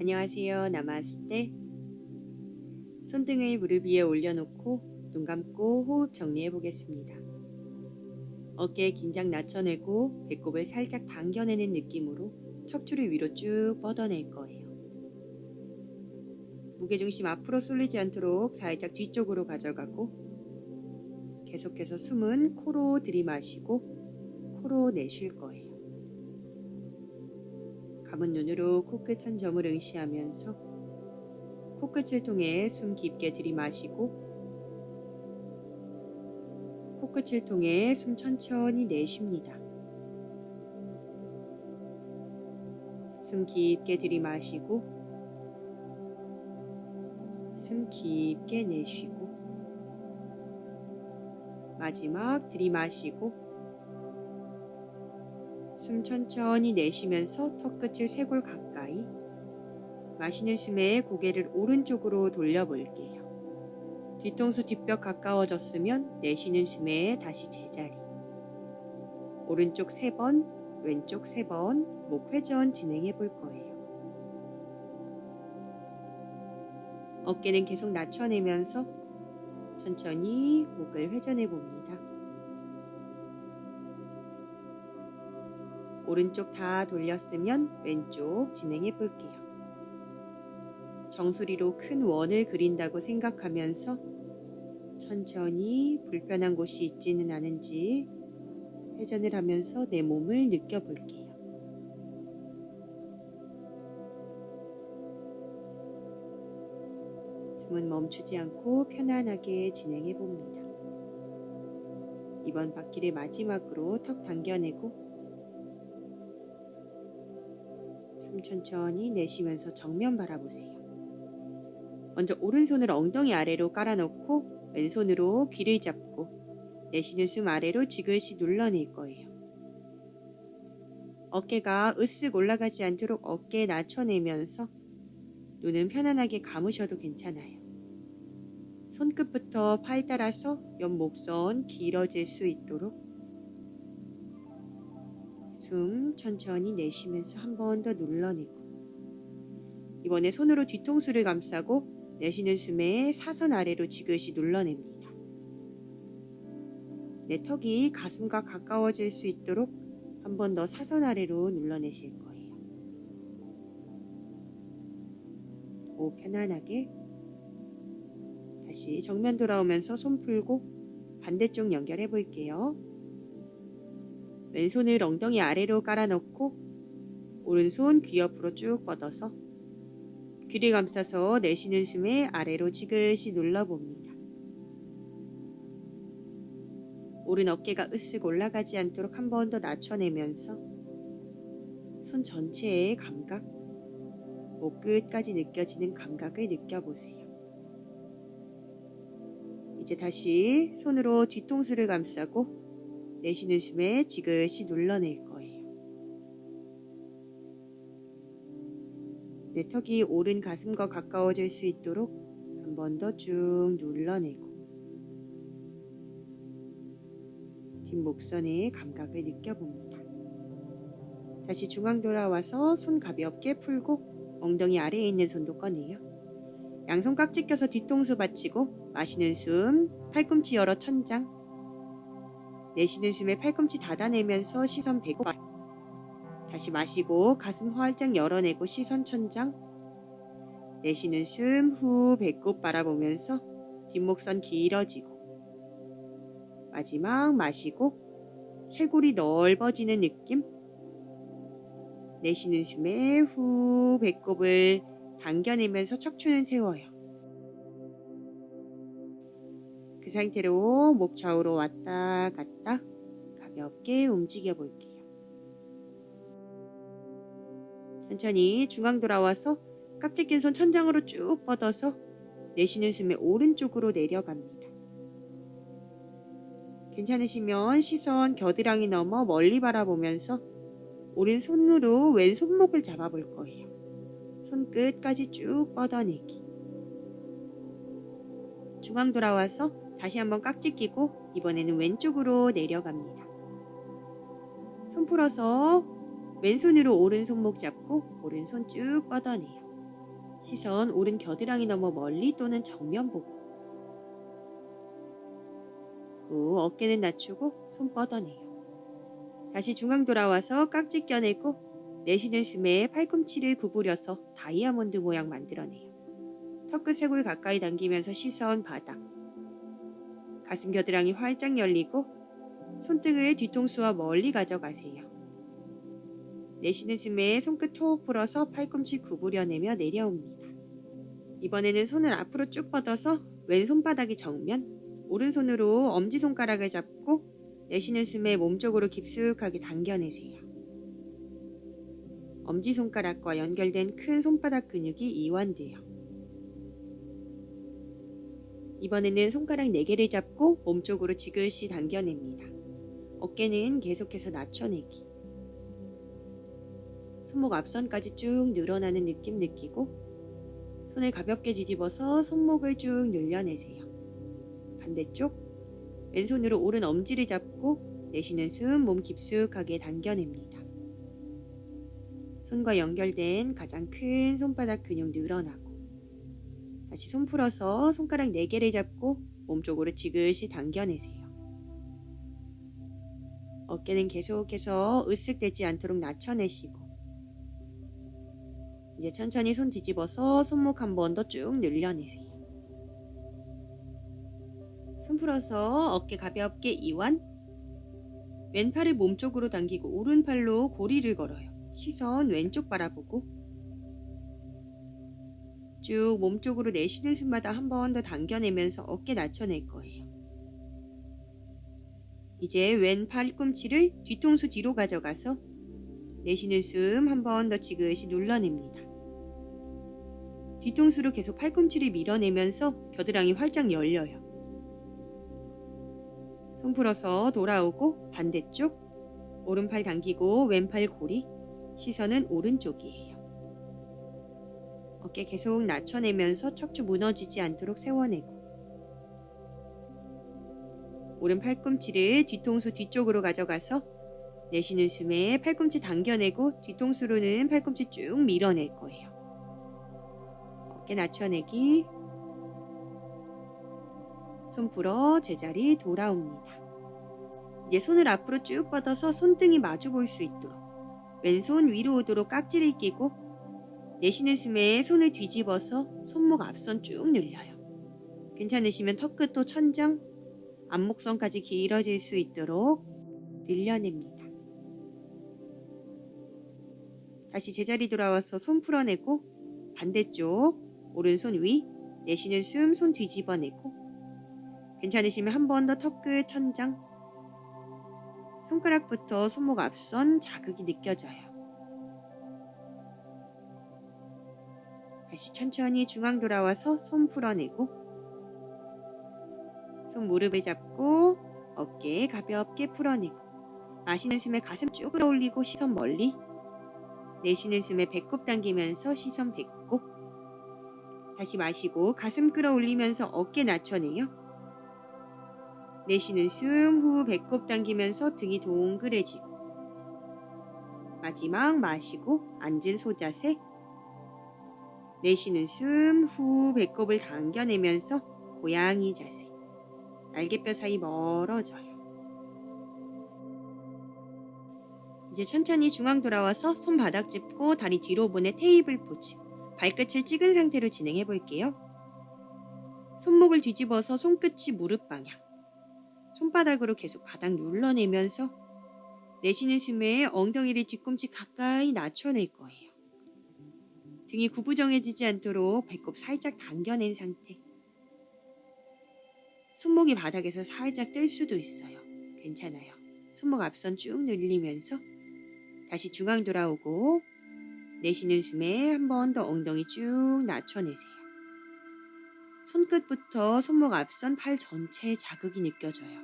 안녕하세요. 나마스테. 손등을 무릎 위에 올려놓고 눈 감고 호흡 정리해 보겠습니다. 어깨 긴장 낮춰내고 배꼽을 살짝 당겨내는 느낌으로 척추를 위로 쭉 뻗어낼 거예요. 무게중심 앞으로 쏠리지 않도록 살짝 뒤쪽으로 가져가고 계속해서 숨은 코로 들이마시고 코로 내쉴 거예요. 감은 눈으로 코끝 한 점을 응시하면서 코끝을 통해 숨 깊게 들이마시고 코끝을 통해 숨 천천히 내쉽니다. 숨 깊게 들이마시고 숨 깊게 내쉬고 마지막 들이마시고 숨 천천히 내쉬면서 턱끝을 쇄골 가까이 마시는 숨에 고개를 오른쪽으로 돌려볼게요. 뒤통수 뒷벽 가까워졌으면 내쉬는 숨에 다시 제자리. 오른쪽 3번, 왼쪽 3번 목 회전 진행해 볼 거예요. 어깨는 계속 낮춰내면서 천천히 목을 회전해 봅니다. 오른쪽 다 돌렸으면 왼쪽 진행해 볼게요. 정수리로 큰 원을 그린다고 생각하면서 천천히 불편한 곳이 있지는 않은지 회전을 하면서 내 몸을 느껴볼게요. 숨은 멈추지 않고 편안하게 진행해 봅니다. 이번 바퀴를 마지막으로 턱 당겨내고 숨 천천히 내쉬면서 정면 바라보세요. 먼저 오른손을 엉덩이 아래로 깔아놓고 왼손으로 귀를 잡고 내쉬는 숨 아래로 지그시 눌러낼 거예요. 어깨가 으쓱 올라가지 않도록 어깨 낮춰내면서 눈은 편안하게 감으셔도 괜찮아요. 손끝부터 팔 따라서 옆 목선 길어질 수 있도록 숨 천천히 내쉬면서 한 번 더 눌러내고 이번에 손으로 뒤통수를 감싸고 내쉬는 숨에 사선 아래로 지그시 눌러냅니다. 내 턱이 가슴과 가까워질 수 있도록 한 번 더 사선 아래로 눌러내실 거예요. 오 편안하게 다시 정면 돌아오면서 손 풀고 반대쪽 연결해 볼게요. 왼손을 엉덩이 아래로 깔아놓고 오른손 귀 옆으로 쭉 뻗어서 귀를 감싸서 내쉬는 숨에 아래로 지그시 눌러봅니다. 오른 어깨가 으쓱 올라가지 않도록 한 번 더 낮춰내면서 손 전체의 감각, 목 끝까지 느껴지는 감각을 느껴보세요. 이제 다시 손으로 뒤통수를 감싸고 내쉬는 숨에 지그시 눌러낼 거예요. 내 턱이 오른 가슴과 가까워질 수 있도록 한 번 더 쭉 눌러내고 뒷목선의 감각을 느껴봅니다. 다시 중앙 돌아와서 손 가볍게 풀고 엉덩이 아래에 있는 손도 꺼내요. 양손 깍지 껴서 뒤통수 받치고 마시는 숨 팔꿈치 열어 천장 내쉬는 숨에 팔꿈치 닫아내면서 시선 배고 다시 마시고 가슴 활짝 열어내고 시선 천장. 내쉬는 숨 후 배꼽 바라보면서 뒷목선 길어지고 마지막 마시고 쇄골이 넓어지는 느낌. 내쉬는 숨에 후 배꼽을 당겨내면서 척추는 세워요. 그 상태로 목 좌우로 왔다 갔다 가볍게 움직여 볼게요. 천천히 중앙 돌아와서 깍지 낀 손 천장으로 쭉 뻗어서 내쉬는 숨에 오른쪽으로 내려갑니다. 괜찮으시면 시선 겨드랑이 넘어 멀리 바라보면서 오른손으로 왼손목을 잡아볼 거예요. 손끝까지 쭉 뻗어내기. 중앙 돌아와서 다시 한번 깍지 끼고 이번에는 왼쪽으로 내려갑니다. 손 풀어서 왼손으로 오른 손목 잡고 오른손 쭉 뻗어내요. 시선 오른 겨드랑이 넘어 멀리 또는 정면 보고. 후 어깨는 낮추고 손 뻗어내요. 다시 중앙 돌아와서 깍지 껴내고 내쉬는 숨에 팔꿈치를 구부려서 다이아몬드 모양 만들어내요. 턱끝 쇄골 가까이 당기면서 시선 바닥. 가슴 겨드랑이 활짝 열리고 손등을 뒤통수와 멀리 가져가세요. 내쉬는 숨에 손끝 톡 풀어서 팔꿈치 구부려내며 내려옵니다. 이번에는 손을 앞으로 쭉 뻗어서 왼손바닥이 정면, 오른손으로 엄지손가락을 잡고 내쉬는 숨에 몸쪽으로 깊숙하게 당겨내세요. 엄지손가락과 연결된 큰 손바닥 근육이 이완돼요. 이번에는 손가락 4개를 잡고 몸쪽으로 지그시 당겨냅니다. 어깨는 계속해서 낮춰내기. 손목 앞선까지 쭉 늘어나는 느낌 느끼고 손을 가볍게 뒤집어서 손목을 쭉 늘려내세요. 반대쪽 왼손으로 오른 엄지를 잡고 내쉬는 숨 몸 깊숙하게 당겨냅니다. 손과 연결된 가장 큰 손바닥 근육 늘어나고 다시 손 풀어서 손가락 4개를 잡고 몸쪽으로 지그시 당겨내세요. 어깨는 계속해서 으쓱대지 않도록 낮춰내시고 이제 천천히 손 뒤집어서 손목 한 번 더 쭉 늘려내세요. 손 풀어서 어깨 가볍게 이완 왼팔을 몸쪽으로 당기고 오른팔로 고리를 걸어요. 시선 왼쪽 바라보고 쭉 몸쪽으로 내쉬는 숨마다 한 번 더 당겨내면서 어깨 낮춰낼 거예요. 이제 왼 팔꿈치를 뒤통수 뒤로 가져가서 내쉬는 숨 한 번 더 지그시 눌러냅니다. 뒤통수로 계속 팔꿈치를 밀어내면서 겨드랑이 활짝 열려요. 손 풀어서 돌아오고 반대쪽 오른팔 당기고 왼팔 고리 시선은 오른쪽이에요. 어깨 계속 낮춰내면서 척추 무너지지 않도록 세워내고 오른 팔꿈치를 뒤통수 뒤쪽으로 가져가서 내쉬는 숨에 팔꿈치 당겨내고 뒤통수로는 팔꿈치 쭉 밀어낼 거예요. 어깨 낮춰내기 손 풀어 제자리 돌아옵니다. 이제 손을 앞으로 쭉 뻗어서 손등이 마주 볼 수 있도록 왼손 위로 오도록 깍지를 끼고 내쉬는 숨에 손을 뒤집어서 손목 앞선 쭉 늘려요. 괜찮으시면 턱끝도 천장, 앞목선까지 길어질 수 있도록 늘려냅니다. 다시 제자리 돌아와서 손 풀어내고 반대쪽 오른손 위 내쉬는 숨 손 뒤집어내고 괜찮으시면 한 번 더 턱끝 천장 손가락부터 손목 앞선 자극이 느껴져요. 다시 천천히 중앙 돌아와서 손 풀어내고 손 무릎을 잡고 어깨 가볍게 풀어내고 마시는 숨에 가슴 쭉 끌어올리고 시선 멀리 내쉬는 숨에 배꼽 당기면서 시선 배꼽 다시 마시고 가슴 끌어올리면서 어깨 낮춰내요. 내쉬는 숨 후 배꼽 당기면서 등이 동그래지고 마지막 마시고 앉은 소자세 내쉬는 숨 후 배꼽을 당겨내면서 고양이 자세 날개뼈 사이 멀어져요. 이제 천천히 중앙 돌아와서 손바닥 짚고 다리 뒤로 보내 테이블 포즈 발끝을 찍은 상태로 진행해 볼게요. 손목을 뒤집어서 손끝이 무릎 방향 손바닥으로 계속 바닥 눌러내면서 내쉬는 숨에 엉덩이를 뒤꿈치 가까이 낮춰낼 거예요. 등이 구부정해지지 않도록 배꼽 살짝 당겨낸 상태. 손목이 바닥에서 살짝 뜰 수도 있어요. 괜찮아요. 손목 앞선 쭉 늘리면서 다시 중앙 돌아오고 내쉬는 숨에 한 번 더 엉덩이 쭉 낮춰내세요. 손끝부터 손목 앞선 팔 전체에 자극이 느껴져요.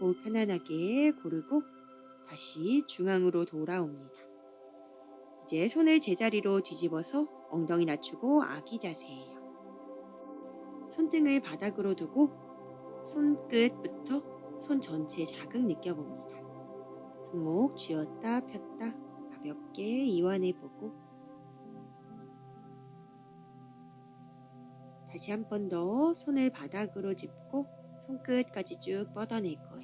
호흡 편안하게 고르고 다시 중앙으로 돌아옵니다. 이제 손을 제자리로 뒤집어서 엉덩이 낮추고 아기 자세예요. 손등을 바닥으로 두고 손끝부터 손 전체에 자극 느껴봅니다. 손목 쥐었다 폈다 가볍게 이완해보고 다시 한 번 더 손을 바닥으로 짚고 손끝까지 쭉 거예요.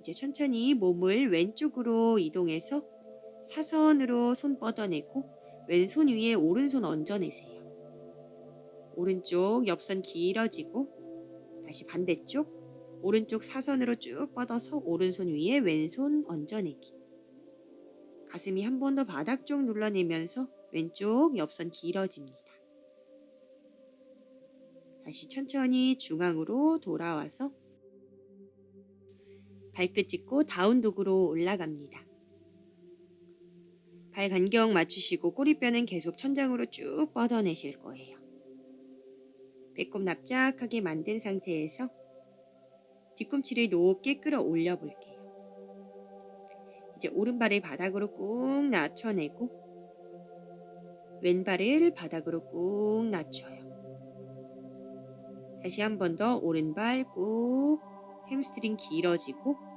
이제 천천히 몸을 왼쪽으로 이동해서 사선으로 손 뻗어내고 왼손 위에 오른손 얹어내세요. 오른쪽 옆선 길어지고 다시 반대쪽 오른쪽 사선으로 쭉 뻗어서 오른손 위에 왼손 얹어내기. 가슴이 한 번 더 바닥 쪽 눌러내면서 왼쪽 옆선 길어집니다. 다시 천천히 중앙으로 돌아와서 발끝 짚고 다운독으로 올라갑니다. 발 간격 맞추시고 꼬리뼈는 계속 천장으로 쭉 뻗어내실 거예요. 배꼽 납작하게 만든 상태에서 뒤꿈치를 높게 끌어올려 볼게요. 이제 오른발을 바닥으로 꾹 낮춰내고 왼발을 바닥으로 꾹 낮춰요. 다시 한 번 더 오른발 꾹 햄스트링 길어지고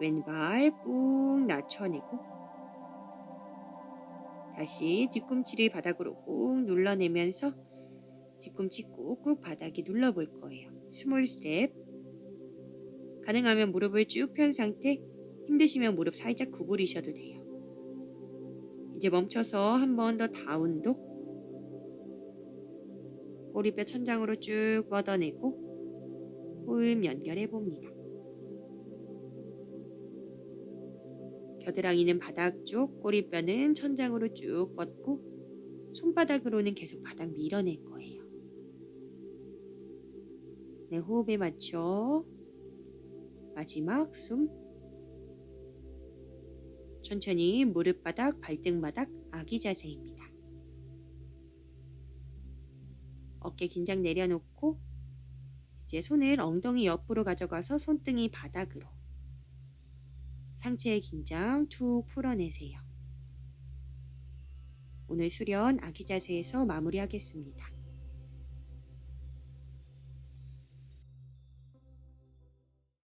왼발 꾹 낮춰내고 다시 뒤꿈치를 바닥으로 꾹 눌러내면서 뒤꿈치 꾹꾹 바닥에 눌러볼 거예요. 스몰 스텝 가능하면 무릎을 쭉 편 상태 힘드시면 무릎 살짝 구부리셔도 돼요. 이제 멈춰서 한 번 더 다운독 꼬리뼈 천장으로 쭉 뻗어내고 호흡 연결해 봅니다. 겨드랑이는 바닥 쪽, 꼬리뼈는 천장으로 쭉 뻗고 손바닥으로는 계속 바닥 밀어낼 거예요. 네, 호흡에 맞춰 마지막 숨 천천히 무릎바닥, 발등바닥 아기 자세입니다. 어깨 긴장 내려놓고 이제 손을 엉덩이 옆으로 가져가서 손등이 바닥으로 상체의 긴장 툭 풀어내세요. 오늘 수련 아기 자세에서 마무리하겠습니다.